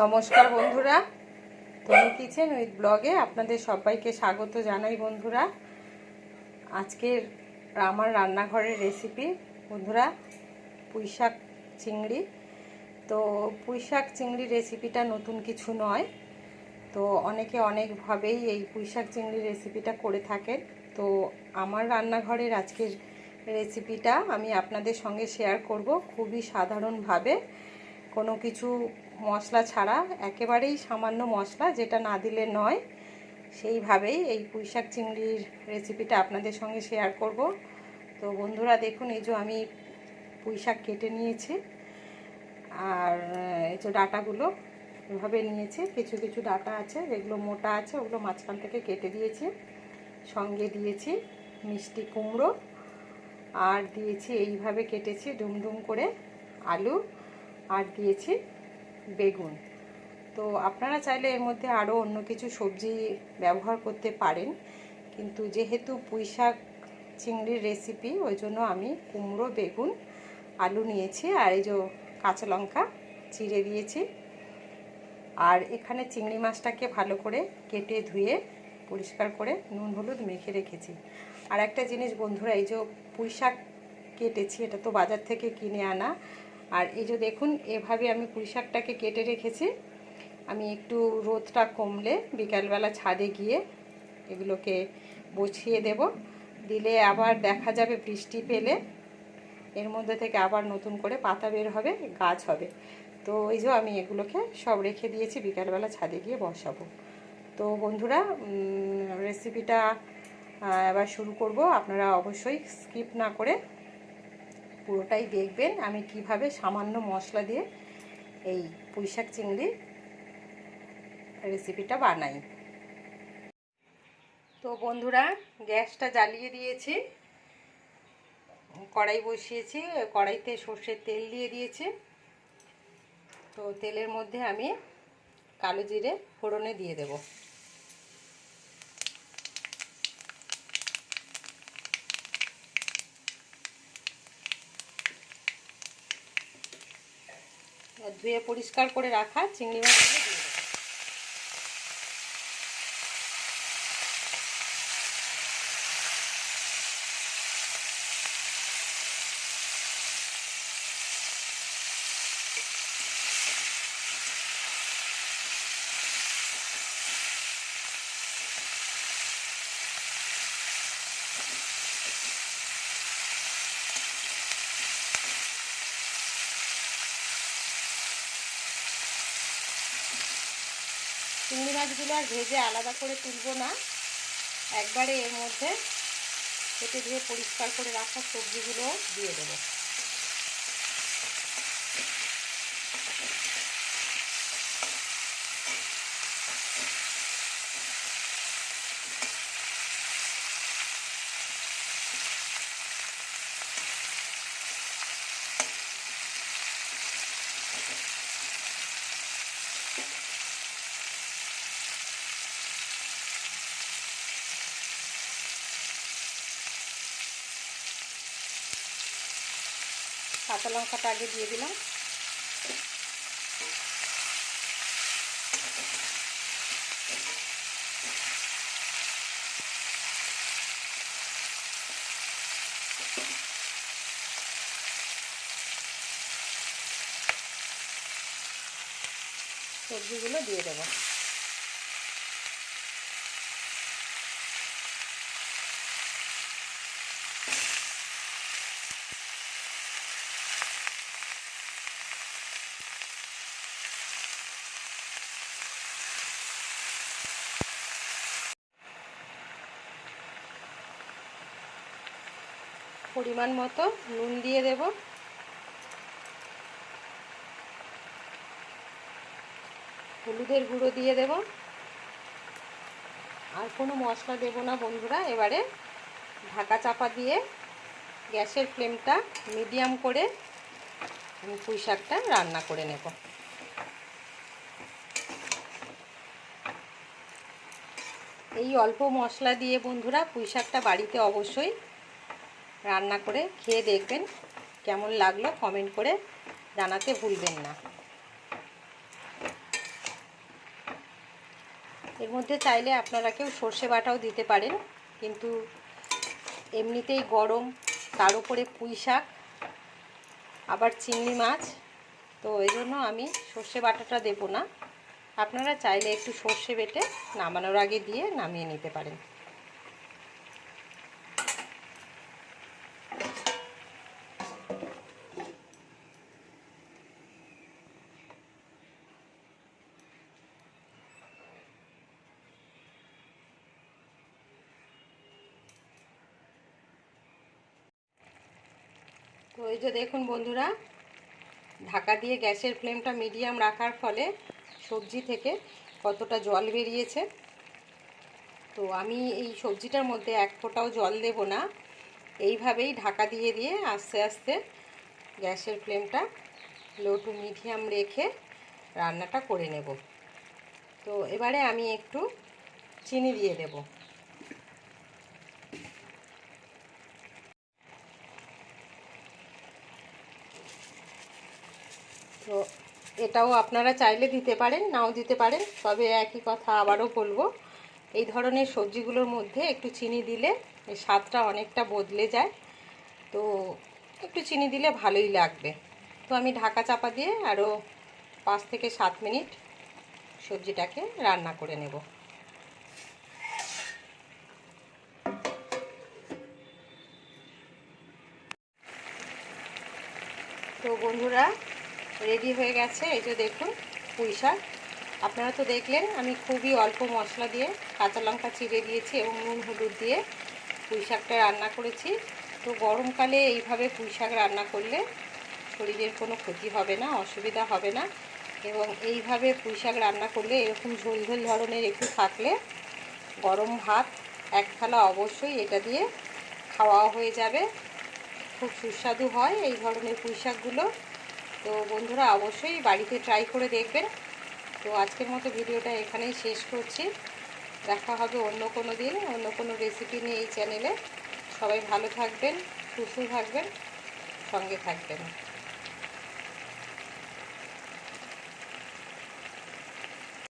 নমস্কার বন্ধুরা। তুমি কিচেন উইথ ব্লগে আপনাদের সবাইকে স্বাগত জানাই বন্ধুরা। আজকের আমার রান্নাঘরের রেসিপি বন্ধুরা, পুঁইশাক চিংড়ি। তো পুঁইশাক চিংড়ি রেসিপিটা নতুন কিছু নয়। তো অনেকে অনেকভাবেই এই পুঁইশাক চিংড়ি রেসিপিটা করে থাকেন। তো আমার রান্নাঘরের আজকের রেসিপিটা আমি আপনাদের সঙ্গে শেয়ার করব খুবই সাধারণভাবে। কোনো কিছু মশলা ছাড়া, একেবারেই সামান্য মশলা যেটা না দিলে নয়, সেইভাবেই এই পুঁইশাক চিংড়ির রেসিপিটা আপনাদের সঙ্গে শেয়ার করব। তো বন্ধুরা, দেখুন, এই যে আমি পুঁইশাক কেটে নিয়েছি, আর এই যে ডাটাগুলো এভাবে নিয়েছি, কিছু কিছু ডাটা আছে, যেগুলো মোটা আছে, ওগুলো মাঝখান থেকে কেটে দিয়েছি, সঙ্গে দিয়েছি মিষ্টি কুমড়ো, আর দিয়েছি, এইভাবে কেটেছি ডুমডুম করে আলু আর দিয়েছি বেগুন। তো আপনারা চাইলে এর মধ্যে আরও অন্য কিছু সবজি ব্যবহার করতে পারেন। কিন্তু যেহেতু পুঁই শাক চিংড়ির রেসিপি ওই জন্য আমি কুমড়ো, বেগুন, আলু নিয়েছি আর এই যে কাঁচা লঙ্কা চিড়ে দিয়েছি। আর এখানে চিংড়ি মাছটাকে ভালো করে কেটে ধুয়ে পরিষ্কার করে নুন, হলুদ মেখে রেখেছি। আর একটা জিনিস বন্ধুরা, এই যে পুঁই শাক কেটেছি, এটা তো বাজার থেকে কিনে আনা। আর এই যে দেখুন, এভাবে আমি পুঁই শাকটাকে কেটে রেখেছি। আমি একটু রোদটা কমলে বিকালবেলা ছাদে গিয়ে এগুলোকে বছিয়ে দেব। দিলে আবার দেখা যাবে বৃষ্টি পেলে। এর মধ্যে থেকে আবার নতুন করে পাতা বের হবে, গাছ হবে। তো এই যে আমি এগুলোকে সব রেখে দিয়েছি, বিকালবেলা ছাদে গিয়ে বসাবো। তো বন্ধুরা রেসিপিটা এবার শুরু করব। আপনারা অবশ্যই স্কিপ না করে পুরোটাই দেখবেন। আমি কীভাবে সামান্য মশলা দিয়ে এই পুঁইশাক চিংড়ি রেসিপিটা বানাই। তো বন্ধুরা, গ্যাসটা জ্বালিয়ে দিয়েছি। কড়াই বসিয়েছি, কড়াইতে সর্ষের তেল দিয়ে দিয়েছি। তো তেলের মধ্যে আমি কালো জিরে ফোড়নে দিয়ে দেবো। ধুয়ে পরিষ্কার করে রাখা চিংড়ি মাছগুলো চিংড়ি মাছগুলো আর ভেজে আলাদা করে তুলব না। একবারে এর মধ্যে কেটে ধুয়ে পরিষ্কার করে রাখা সবজিগুলো দিয়ে দেবো। কাঁচা লঙ্কাটা আগে দিয়ে দিলাম। সবজিগুলো দিয়ে দেবো। পরিমাণ মতো নুন দিয়ে দেব। হলুদের গুঁড়ো দিয়ে দেব। আর কোনো মশলা দেব না বন্ধুরা, এবারে ঢাকা চাপা দিয়ে গ্যাসের ফ্লেমটা মিডিয়াম করে আমি পুঁই শাকটা রান্না করে নেব। এই অল্প মশলা দিয়ে বন্ধুরা পুঁই শাকটা বাড়িতে অবশ্যই রান্না করে খেয়ে দেখবেন কেমন লাগল কমেন্ট করে জানাতে ভুলবেন না। এর মধ্যে চাইলে আপনারা কেউ সর্ষে বাটাও দিতে পারেন, কিন্তু এমনিতেই গরম, তার উপরে পুঁই শাক, আবার চিংড়ি মাছ, তো এই জন্য আমি সর্ষে বাটাটা দেবো না। আপনারা চাইলে একটু সর্ষে বেটে নামানোর আগে দিয়ে নামিয়ে নিতে পারেন। তো এই যে দেখুন বন্ধুরা, ঢাকা দিয়ে গ্যাসের ফ্লেমটা মিডিয়াম রাখার ফলে সবজি থেকে কতটা জল বেরিয়েছে। তো আমি এই সবজিটার মধ্যে এক ফোঁটাও জল দেব না। এইভাবেই ঢাকা দিয়ে দিয়ে আস্তে আস্তে গ্যাসের ফ্লেমটা লো টু মিডিয়াম রেখে রান্নাটা করে নেব। তো এবারে আমি একটু চিনি দিয়ে দেবো। তো এটাও আপনারা চাইলে দিতে পারেন, নাও দিতে পারেন, তবে একই কথা আবারও বলব। এই ধরনের সবজিগুলোর মধ্যে একটু চিনি দিলে স্বাদটা অনেকটা বদলে যায়। তো একটু চিনি দিলে ভালোই লাগবে। তো আমি ঢাকা চাপা দিয়ে আরও পাঁচ থেকে সাত মিনিট সবজিটাকে রান্না করে নেব। তো বন্ধুরা রেডি হয়ে গেছে। এই যে দেখুন, পুঁই শাক। আপনারা তো দেখলেন, আমি খুবই অল্প মশলা দিয়ে কাঁচা লঙ্কা চিড়ে দিয়েছি এবং নুন হলুদ দিয়ে পুঁই শাকটা রান্না করেছি। তো গরমকালে এইভাবে পুঁই শাক রান্না করলে শরীরের কোনো ক্ষতি হবে না, অসুবিধা হবে না। এবং এইভাবে পুঁই শাক রান্না করলে এরকম ঝোল ঝোল ধরনের একটু থাকলে গরম ভাত এক থালা অবশ্যই এটা দিয়ে খাওয়া হয়ে যাবে। খুব সুস্বাদু হয় এই ধরনের পুঁই শাকগুলো। তো বন্ধুরা অবশ্যই বাড়িতে ট্রাই করে দেখবেন। তো আজকের মতো ভিডিওটা এখানেই শেষ করছি। দেখা হবে অন্য কোনো দিন, অন্য কোনো রেসিপি নিয়ে এই চ্যানেলে সবাই ভালো থাকবেন, সুস্থ থাকবেন, সঙ্গে থাকবেন।